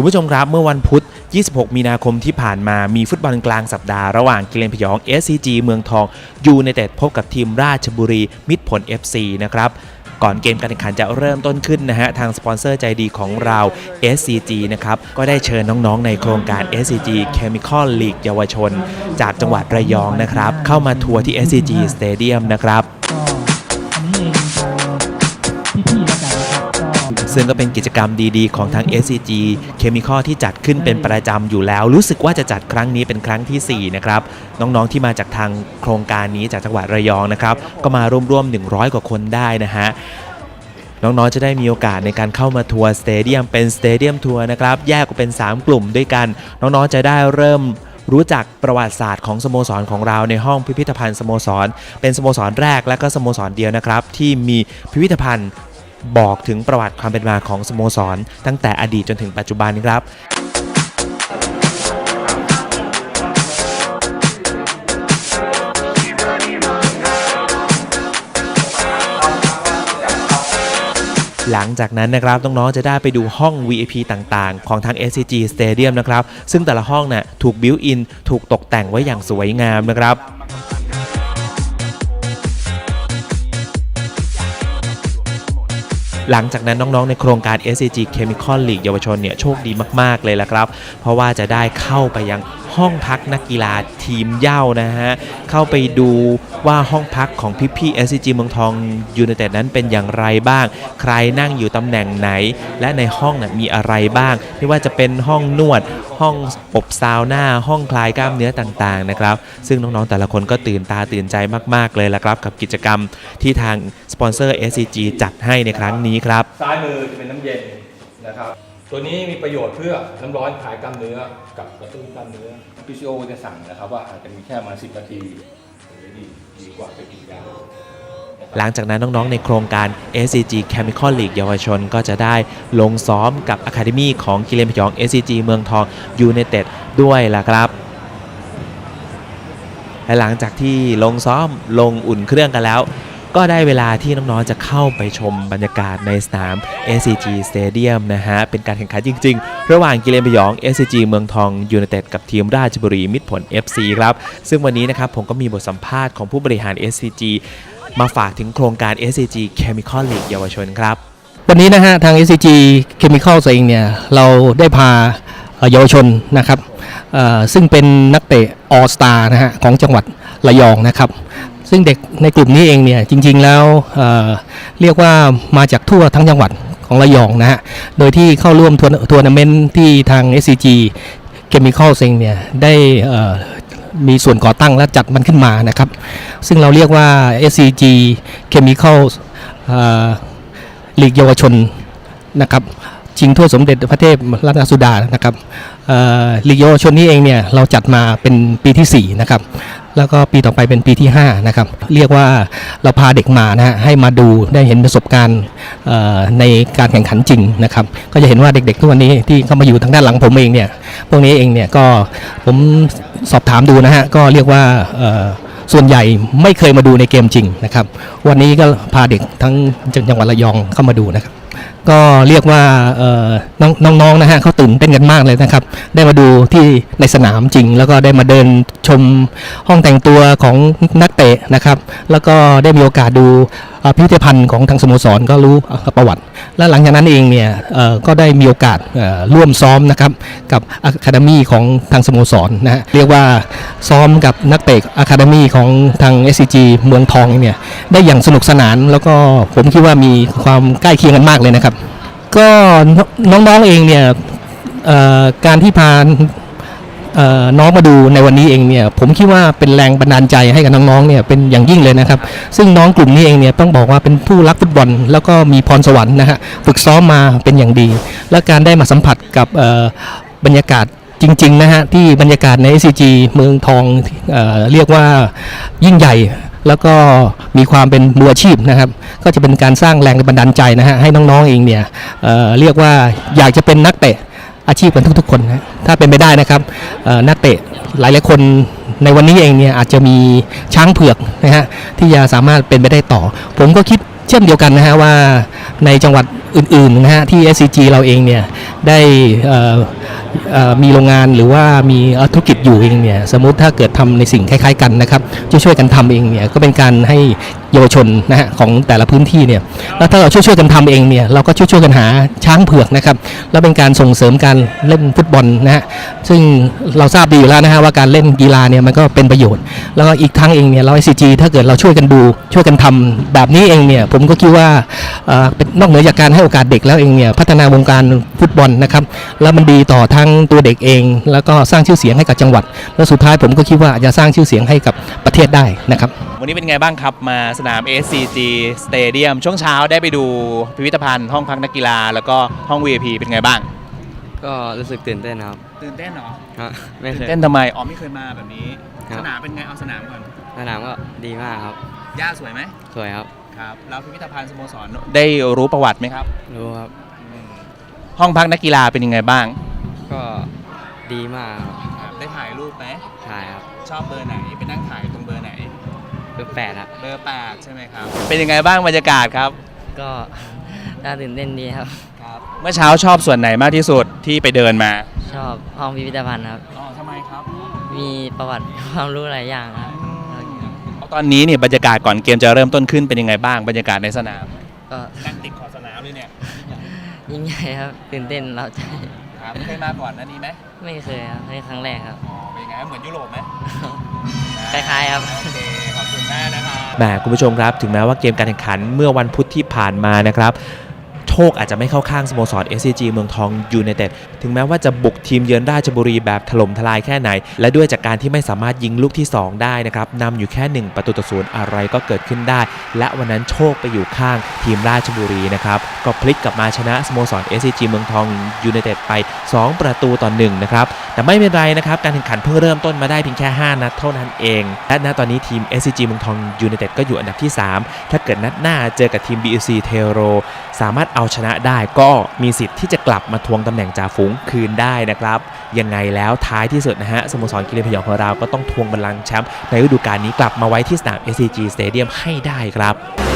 คุณผู้ชมครับเมื่อวันพุธ 26 มีนาคมที่ผ่านมามีฟุตบอลกลางสัปดาห์ระหว่างกิเลนพยอง SCG เมืองทองยูไนเต็ดพบกับทีมราชบุรี มิตรผล FC นะครับก่อนเกมการแข่งขันจะเริ่มต้นขึ้นนะฮะ ทางสปอนเซอร์ใจดีของเรา SCG นะครับ ก็ได้เชิญน้องๆ ในโครงการ SCG Chemical League เยาวชน จากจังหวัดระยองนะครับ เข้ามาทัวร์ที่ SCG Stadium นะครับ ซึ่งก็เป็นกิจกรรมดีๆ ของทาง SCG Chemical ที่จัดขึ้นเป็นประจำอยู่แล้ว รู้สึกว่าจะจัดครั้งนี้เป็นครั้งทีสี่ 4 นะครับ น้องๆที่มาจากทางโครงการนี้จากจังหวัดระยองนะครับ ก็มาร่วมๆ 100 กว่าคนได้นะฮะน้องๆ จะได้มีโอกาสในการเข้ามาทัวร์สเตเดียมเป็นสเตเดียมทัวร์นะครับ แยกออกเป็น 3 กลุ่มด้วยกัน น้องๆ จะได้เริ่มรู้จักประวัติศาสตร์ของสโมสรของเราในห้องพิพิธภัณฑ์สโมสร เป็นสโมสรแรกและก็สโมสรเดียวนะครับ ที่มีพิพิธภัณฑ์ บอกถึงประวัติความเป็นมาของสโมสร ตั้งแต่อดีตจนถึงปัจจุบันครับหลังจากนั้นนะครับน้องๆจะได้ไปดูห้อง VIP ต่างๆ ของทาง SCG Stadium นะครับ ซึ่งแต่ละห้องน่ะถูกบิวอิน ถูกตกแต่งไว้อย่างสวยงามนะครับ หลังจากนั้นน้องๆ ในโครงการ SCG Chemical League เยาวชนเนี่ยโชคดีมากๆเลยละครับ เพราะว่าจะได้เข้าไปยัง ห้องพักนักกีฬาทีมเย้านะฮะ เข้าไปดูว่าห้องพักของพี่ๆ SCG เมืองทองยูไนเต็ดนั้นเป็นอย่างไรบ้าง ใครนั่งอยู่ตำแหน่งไหน และในห้องนะมีอะไรบ้าง ไม่ว่าจะเป็นห้องนวดห้องอบซาวน่าห้องคลายกล้ามเนื้อต่างๆนะครับ ซึ่งน้องๆแต่ละคนก็ตื่นตาตื่นใจมากๆเลยละครับ กับกิจกรรมที่ทางสปอนเซอร์ SCG จัดให้ในครั้งนี้ครับซ้ายมือจะเป็นน้ำเย็นนะครับ ตัวนี้มีประโยชน์เพื่อน้ำร้อนคลายกล้ามเนื้อกับกระตุ้นกล้ามเนื้อพิซิโอจะสั่งนะครับว่าอาจจะมีแค่ประมาณ10 นาทีหรือดีดีกว่าไปกินยาหลังจากนั้นน้องๆ ในโครงการ SCG Chemical League เยาวชนก็จะได้ลงซ้อมกับ Academy ของกิเลนพยอง SCG เมืองทองยูไนเต็ดด้วยล่ะครับ และหลังจากที่ลงซ้อมลงอุ่นเครื่องกันแล้ว ก็ได้เวลาที่น้องๆจะเข้าไปชมบรรยากาศในสนาม SCG Stadium นะฮะ เป็นการแข่งขันจริง ๆ ระหว่างกิเลนพยอง SCG เมืองทองยูไนเต็ดกับทีมราชบุรีมิตรผล FC ครับ ซึ่งวันนี้นะครับผมก็มีบทสัมภาษณ์ของผู้บริหาร SCG มาฝากถึงโครงการ SCG Chemical League เยาวชนครับ วันนี้นะฮะทาง SCG Chemical เองเนี่ยเราได้พาเยาวชนนะครับซึ่งเป็นนักเตะออสตานะฮะของจังหวัดระยองนะครับ ซึ่งเด็กในกลุ่มนี้เองเนี่ยจริงๆแล้วเเรียกว่ามาจากทั่วทั้งจังหวัดของระยองนะฮะ โดยที่เข้าร่วมทัวร์ทัวร์นาเมนต์ที่ทาง SCG Chemical เองเนี่ยได้มีส่วนก่อตั้งและจัดมันขึ้นมานะครับ ซึ่งเราเรียกว่า SCG Chemical ลีกเยาวชนนะครับชิงถ้วสมเด็จพระเทพรัตนสุดานะครับลีกเยาวชนนี้เองเนี่ยเราจัดมาเป็นปีที่4นะครับ แล้วก็ปีต่อไปเป็นปีที่5นะครับเรียกว่าเราพาเด็กมานะฮะให้มาดูได้เห็นประสบการณ์ในการแข่งขันจริงนะครับก็จะเห็นว่าเด็กๆทุกวันนี้ที่เข้ามาอยู่ทางด้านหลังผมเองเนี่ยพวกนี้เองเนี่ยก็ผมสอบถามดูนะฮะก็เรียกว่าส่วนใหญ่ไม่เคยมาดูในเกมจริงนะครับวันนี้ก็พาเด็กทั้งจังหวัดระยองเข้ามาดูนะครับ ก็เรียกว่าน้องๆนะฮะเขาตื่นเต้นกันมากเลยนะครับ ได้มาดูที่ในสนามจริง แล้วก็ได้มาเดินชมห้องแต่งตัวของนักเตะนะครับ แล้วก็ได้มีโอกาสดู พิพิธภัณฑ์ของทางสโมสรก็รู้ประวัติ และหลังจากนั้นเองเนี่ยก็ได้มีโอกาสร่วมซ้อมนะครับกับอะคาเดมี่ของทางสโมสรนะฮะเรียกว่าซ้อมกับนักเตะอะคาเดมี่ของทาง SCG เมืองทองเนี่ยได้อย่างสนุกสนาน แล้วก็ผมคิดว่ามีความใกล้เคียงกันมากเลยนะครับ ก็น้องๆเองเนี่ยการที่พา น้องมาดูในวันนี้เองเนี่ยผมคิดว่าเป็นแรงบันดาลใจให้กับน้องๆเนี่ยเป็นอย่างยิ่งเลยนะครับ ซึ่งน้องกลุ่มนี้เองเนี่ยต้องบอกว่าเป็นผู้รักฟุตบอล แล้วก็มีพรสวรรค์นะฮะฝึกซ้อมมาเป็นอย่างดี และการได้มาสัมผัสกับบรรยากาศจริงๆนะฮะที่บรรยากาศใน SCG เมืองทองเออเรียกว่ายิ่งใหญ่แล้วก็มีความเป็นมืออาชีพนะครับ ก็จะเป็นการสร้างแรงบันดาลใจนะฮะให้น้องๆเองเนี่ยเเรียกว่าอยากจะเป็นนักเตะ อาชีพกันทุกๆ คนนะถ้าเป็นไปได้นะครับนักเตะหลายๆคนในวันนี้เองเนี่ยอาจจะมีช้างเผือกนะฮะที่จะสามารถเป็นไปได้ต่อ ผมก็คิดเช่นเดียวกันนะฮะว่าในจังหวัดอื่นๆนะฮะที่ SCG เราเองเนี่ยได้มีโรงงานหรือว่ามีธุรกิจอยู่เองเนี่ยสมมุติถ้าเกิดทำในสิ่งคล้ายๆกันนะครับช่วยๆกันทำเองเนี่ยก็เป็นการให้เยาวชนนะฮะของแต่ละพื้นที่เนี่ยแล้วถ้าเราช่วยๆกันทำเองเนี่ยเราก็ช่วยๆกันหาช้างเผือกนะครับแล้วเป็นการส่งเสริมการเล่นฟุตบอลนะฮะซึ่งเราทราบดีอยู่แล้วนะฮะว่าการเล่นกีฬาเนี่ยมันก็เป็นประโยชน์ แล้วก็อีกทั้งเองเนี่ยเรา ICG ถ้าเกิดเราช่วยกันดูช่วยกันทำแบบนี้เองเนี่ยผมก็คิดว่าเอ่อเป็นนอกเหนือจากการให้โอกาสเด็กแล้วเองเนี่ยพัฒนาวงการฟุตบอลนะครับแล้วมันดีต่อทั้งตัวเด็กเอง แล้วก็สร้างชื่อเสียงให้กับจังหวัด แล้วสุดท้ายผมก็คิดว่าจะสร้างชื่อเสียงให้กับประเทศได้นะครับ นนี้เป็นไงบ้างครับมาสนาม SCG Stadium ช่วงเช้าได้ไปดูพิพิธภัณฑ์ห้องพักนักกีฬา แล้วก็ห้อง VIP เป็นไงบ้าง ก็รู้สึกตื่นเต้นครับตื่นเต้นเหรอฮะไม่เคตื่นยเต้นทำไมอ๋อไม่เคยมาแบบนี้ ครับ สนามเป็นไงเอาสนามก่อนสนามก็ดีมากครับหญ้าสวยไหมสวยครับ ครับแล้วพิพิธภัณฑ์สโมสรได้รู้ประวัติไหมครับ รู้ครับ ห้องพักนักกีฬาเป็นยังไงบ้างก็ดีมากครับ ได้ถ่ายรูปไหมถ่ายครับ ชอบเบอร์ไหนไปนั่งถ่ายตรงเบอร์ไหน คือแปดครับเบอร์8ใช่ไหมครับ เป็นยังไงบ้างบรรยากาศครับ ก็ น่าตื่นเต้นดีครับ ครับ เมื่อเช้าชอบส่วนไหนมากที่สุดที่ไปเดินมา ชอบห้องพิพิธภัณฑ์ครับ อ๋อทำไมครับมีประวัติความรู้หลายอย่างครับตอนนี้เนี่ยบรรยากาศก่อนเกมจะเริ่มต้นขึ้นเป็นยังไงบ้างบรรยากาศในสนาม ก็นั่งติดขอบสนามเลยเนี่ย ยิ่งใหญ่ครับตื่นเต้นเราใจครับเคยมาก่อนหน้านี้ไหมไม่เคยครับนี่ครั้งแรกครับ อ๋อเป็นยังไงเหมือนยุโรปไหม คล้ายๆครับ โอเค แหมคุณผู้ชมครับ ถึงแม้ว่าเกมการแข่งขันเมื่อวันพุธที่ผ่านมานะครับ คอาจจะไม่เข้าข้างสโมสร SCG เมืองทองยูไนเต็ดถึงแม้ว่าจะบุกทีมเยือนราชบุรีแบบถล่มทลายแค่ไหน และด้วยจากการที่ไม่สามารถยิงลูกที่ 2 ได้นะครับนำอยู่แค่ 1 ประตูต่อศูนย์อะไรก็เกิดขึ้นได้ และวันนั้นโชคไปอยู่ข้างทีมราชบุรีนะครับก็พลิกกลับมาชนะสโมสร SCG เมืองทองยูไนเต็ดไป 2 ประตูต่อ1นะครับแต่ไม่เป็นไรนะครับการแข่งขันเพิ่งเริ่มต้นมาได้เพียงแค่ 5 นัดเท่านั้นเอง และณตอนนี้ทีม SCG เมืองทองยูไนเต็ดก็อยู่อันดับที่ 3 ถ้าเกิดนัดหน้าเจอกับทีม BUC เทโรสามารถเอาชนะได้ก็มีสิทธิ์ที่จะกลับมาทวงตำแหน่งจ่าฝูงคืนได้นะครับ ยังไงแล้วท้ายที่สุดนะฮะสโมสรกิเลนพยองของเราก็ต้องทวงบัลลังก์แชมป์ในฤดูกาลนี้กลับมาไว้ที่สนาม SCG Stadium ให้ได้ครับ